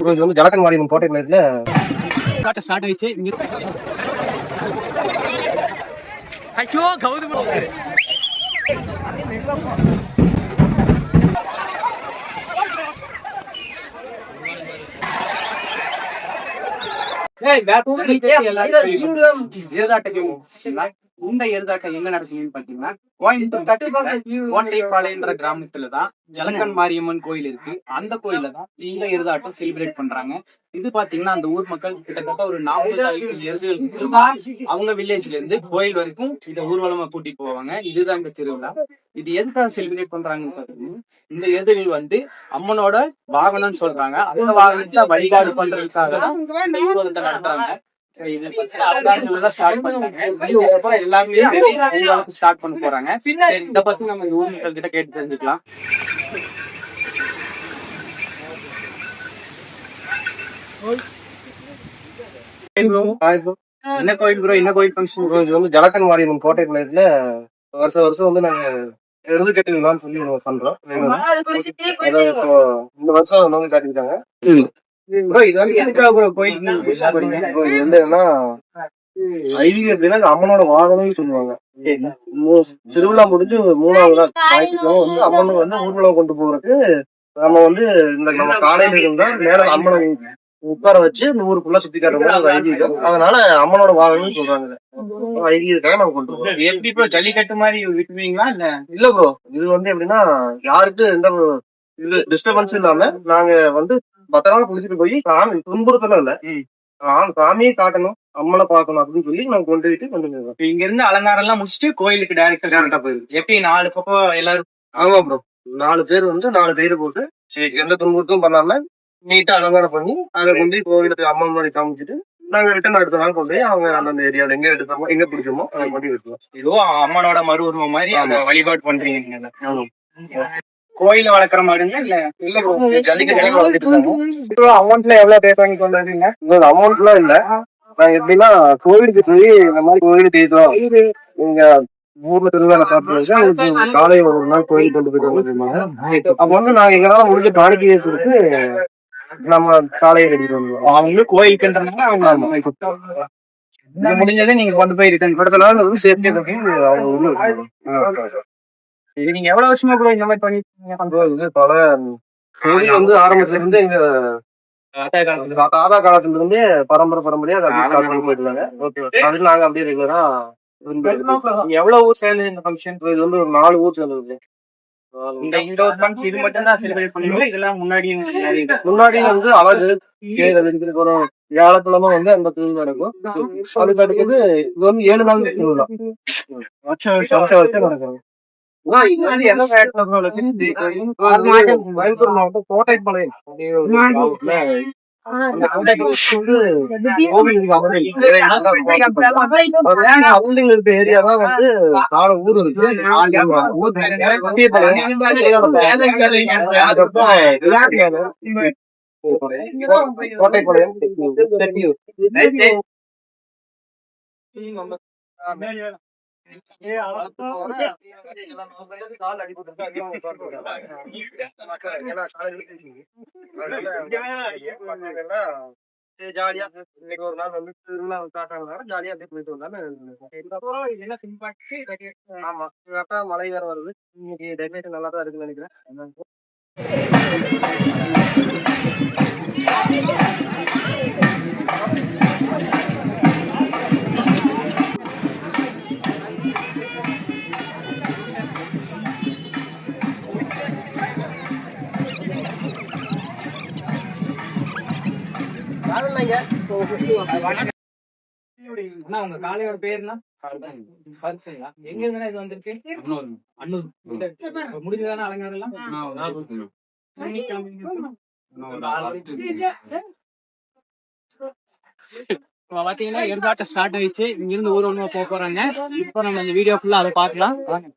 இது வந்து ஜலக்கன் மாரியம்மன் கோட்டை நேரத்தில் காட்ட ஸ்டார்ட் ஆயிடுச்சு. இங்க ஐயோ கௌதம். ஏய் எருதாட்டம் இந்த எருதாட்டம் எங்க நடக்குதுன்னு பாத்தீங்கன்னா கோயம்புத்தூர் கோட்டைப்பாளையன்ற கிராமத்துல தான் ஜலக்கன் மாரியம்மன் கோயில் இருக்கு. அந்த கோயில்ல தான் இந்த எருதாட்டம் செலிப்ரேட் பண்றாங்க. இது பாத்தீங்கன்னா அந்த ஊர் மக்கள் கிட்டத்தட்ட ஒரு நாற்பது எருதுகள் அவங்க வில்லேஜ்ல இருந்து கோயில் வரைக்கும் இத ஊர்வலமா கூட்டிட்டு போவாங்க. இதுதான் இந்த திருவிழா. இது எதுக்காக செலிப்ரேட் பண்றாங்கன்னு பாத்தீங்கன்னா இந்த எருதுகள் வந்து அம்மனோட வாகனம்னு சொல்றாங்க. அந்த வாகனத்தை வழிபாடு பண்றதுக்காக தான் இந்த நடத்துறாங்க. Start பண்ண போறாங்க. இத பத்தி நம்ம இந்த ஊர் மக்கள் கிட்ட கேட்டு தெரிஞ்சுக்கலாம் என்ன கோயில் ப்ரோ என்ன கோயில் ஃபங்க்ஷன் இது வந்து ஜலக்கன் மாரியம்மன் கோட்டை நேரத்தில் வருஷம் வருஷம் வந்து நாங்க எழுது கட்டு விழான்னு சொல்லி பண்றோம். இந்த வருஷம் நோங்க காட்டிக்கிட்டாங்க. அம்மனோட வாகனம்னு சொல்லுவாங்க. திருவிழா முடிஞ்சு மூணாவது நாள் ஞாயிற்றுக்கிழமை வந்து அம்மனை வந்து ஊர்வலம் கொண்டு போறதுக்கு நம்ம வந்து இந்த நம்ம காலையில இருந்தா மேல அம்மனை உட்கார வச்சு இந்த ஊர் ஃபுல்லா சுத்தி காட்டுற ஒரு ஐதீகம். அதனால அம்மனோட வாகனம்னு சொல்றாங்க இதை. ஐதீகத்துக்காக நம்ம கொண்டு போறோம். எப்படி ப்ரோ ஜல்லிக்கட்டு மாதிரி விட்டுவீங்களா இல்ல? இல்ல ப்ரோ இது வந்து எப்படின்னா யாருக்கு எந்த ஒரு இது டிஸ்டர்பன்ஸ் இல்லாம நாங்க வந்து பத்திரமா குளிச்சுட்டு போய் சாமி துன்புறுத்தலாம் இல்ல சாமியை காட்டணும் அம்மனை பார்க்கணும் அப்படின்னு சொல்லி நாங்க கொண்டு போயிட்டு கொண்டு இப்ப இங்க இருந்து அலங்காரம் எல்லாம் முடிச்சுட்டு கோயிலுக்கு டைரக்டா டேரக்டா போயிருக்கு எப்படி நாலு பக்கம் எல்லாரும்? ஆமா ப்ரோ நாலு பேர் வந்து நாலு பேர் போட்டு எந்த துன்புறுத்தும் பண்ணாம நீட்டா அலங்காரம் பண்ணி அதை கொண்டு போய் கோவிலுக்கு அம்மன் மாதிரி காமிச்சிட்டு நாங்க ரிட்டர்ன் அடுத்த நாள் கொண்டு போய் அவங்க அந்தந்த ஏரியால எங்க எடுத்தோமோ எங்க பிடிச்சோமோ அதை பண்ணி விட்டுருவோம் ஏதோ அம்மனோட மறு உருவம் மாதிரி வழிபாடு பண்றீங்க. கோயில வளர்க்குற மாடுங்க இல்ல இல்ல ப்ரோ ஜல்லிக்கட்டு வளர்த்துட்டு இருக்காங்க. அமௌண்ட்ல எவ்வளவு பேர் வாங்கி கொண்டு வருவீங்க இந்த அமௌண்ட்லாம் இல்ல. நாங்க எப்படின்னா கோவிலுக்கு போய் இந்த மாதிரி கோயிலுக்கு ஏற்றோம் நீங்க ஊர்ல திருவிழா பார்த்து உங்களுக்கு காலை ஒரு நாள் கோயில் கொண்டு போயிட்டு அப்ப வந்து நாங்க எங்களால முடிஞ்ச காணிக்கையை கொடுத்து நம்ம காலையை ரெடி பண்ணுவோம் அவங்களும் கோயிலுக்குன்றதுனால அவங்க முடிஞ்சதை நீங்க கொண்டு போய் ரிட்டர்ன் வந்து சேஃப்டி அவங்க. இது நீங்க எவ்வளவு வருஷமா கூட இந்த மாதிரி வந்து பல கோயில் வந்து ஆரம்பத்துல இருந்து எங்க தாத்தா காலத்துல. இருந்தே பரம்பரை பரம்பரையா அதை அப்படியே போயிட்டு இருக்காங்க அது நாங்க அப்படியே ரெகுலரா நீங்க எவ்வளவு ஊர் சேர்ந்து இந்த ஃபங்க்ஷன் இது வந்து ஒரு நாலு ஊர் சேர்ந்தது. இந்த ஃபங்க்ஷன் இது மட்டும் தான் செலிப்ரேட் பண்ணுவீங்களா இதெல்லாம் இது முன்னாடி வந்து அழகு வியாழக்கிழமை அந்த திருவிழா நடக்கும். அதுக்கு அடுத்தது இது வந்து ஏழு நாள் திருவிழா வருஷம் வருஷம் நடக்கும் கோயம்புத்தூர் மாவட்டம் கோட்டைப்பாளையம் ஏரியா தான் வந்து ஊர் இருக்கு தெப்பியூர் ஜாலியா. இன்னைக்கு ஒரு நாள் வந்து திருவிழா காட்டாங்க ஜாலியா அப்படியே போயிட்டு வந்தாலும் ஆமா. கரெக்டா மழை வேற வருது. இன்னைக்கு டெக்கரேஷன் நல்லா தான் இருக்குன்னு நினைக்கிறேன். அண்ணா உங்க காலையோட பேருனா எங்க இருந்தா இது வந்திருக்கு? அன்னூர். முடிஞ்சதானே அலங்காரம் எல்லாம்? இப்ப பாத்தீங்கன்னா எருதாட்டம் ஸ்டார்ட் ஆயிடுச்சு. இங்க இருந்து ஊர் ஒண்ணுமா போக போறாங்க. இப்போ நம்ம இந்த வீடியோ ஃபுல்லா அதை பார்க்கலாம். வாங்க.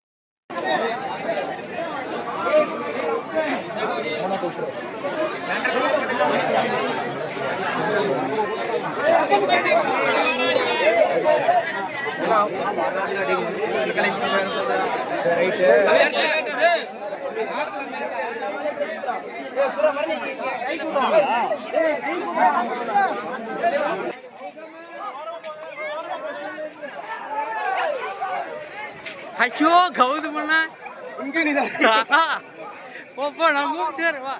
ஐயோ கௌதமண்ணா இங்க நீ ஒப்பா நம்ம சரி வா.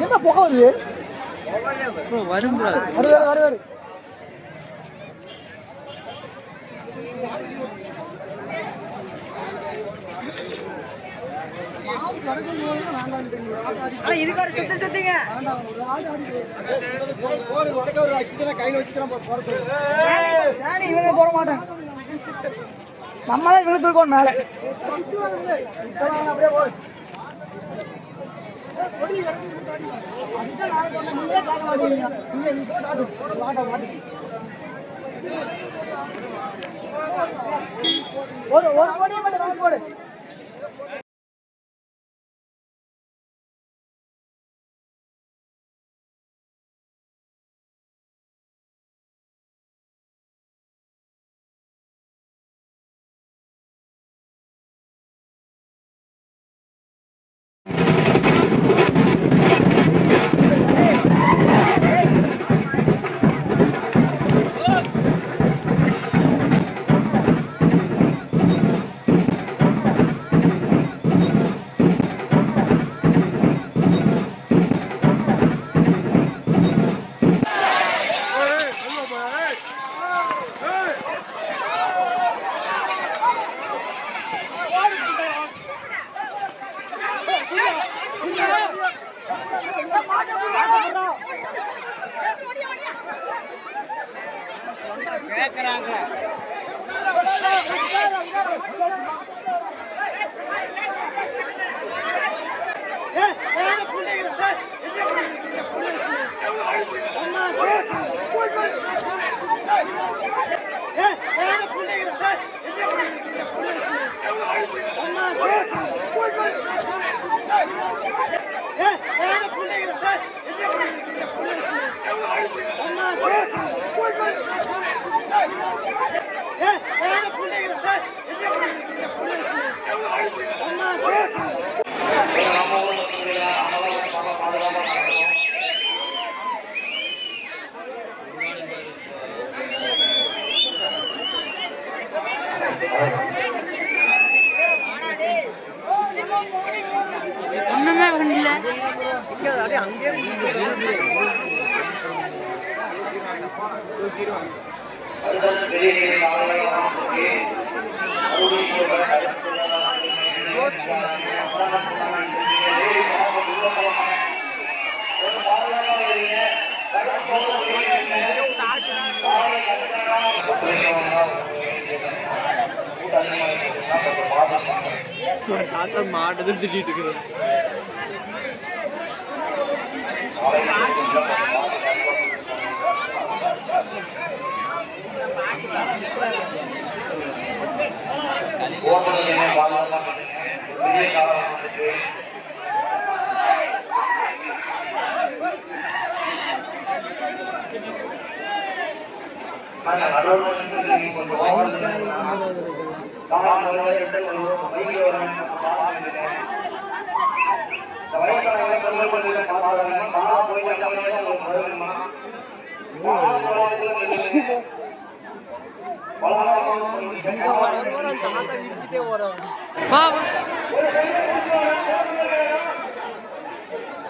என்ன புகை வருது வரும் கூடாது வருது வருது வருது இவங்க போட மாட்டேன் நம்ம தான் இவங்க தூக்கணும் மேல. ஒரு ஒரு கோடியை மட்டும் போடு. மாட்டது திட்டிட்டு இருக்கிறது. வா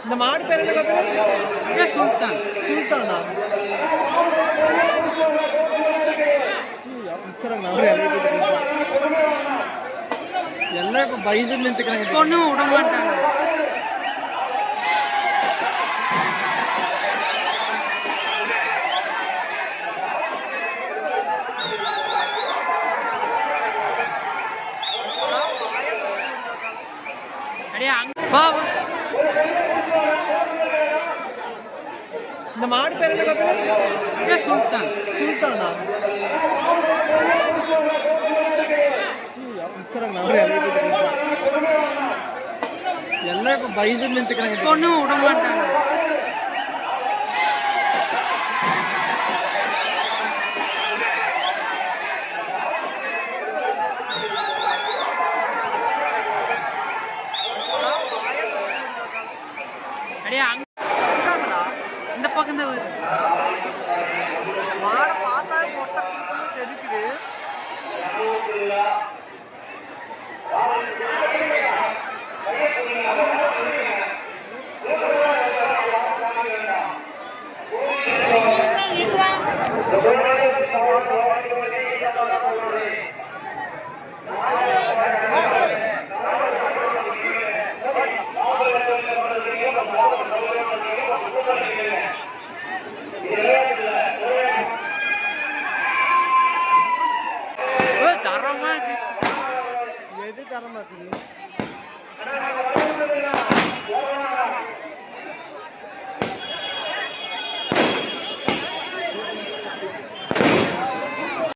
இந்த மாடு பேர் என்ன பேர் இதே சுல்தான் சுல்தானா எல்லாம் இப்ப பயந்து நின்றுக்கிறாங்க பொண்ணு விட மாட்டாங்க அடே அங்க வா வா இந்த மாடு பேர் என்ன சுல்தான். சுல்தானா? எல்லாம் இப்ப பயந்து நின்றுக்கிறாங்க ஒண்ணும் விட மாட்டாங்க.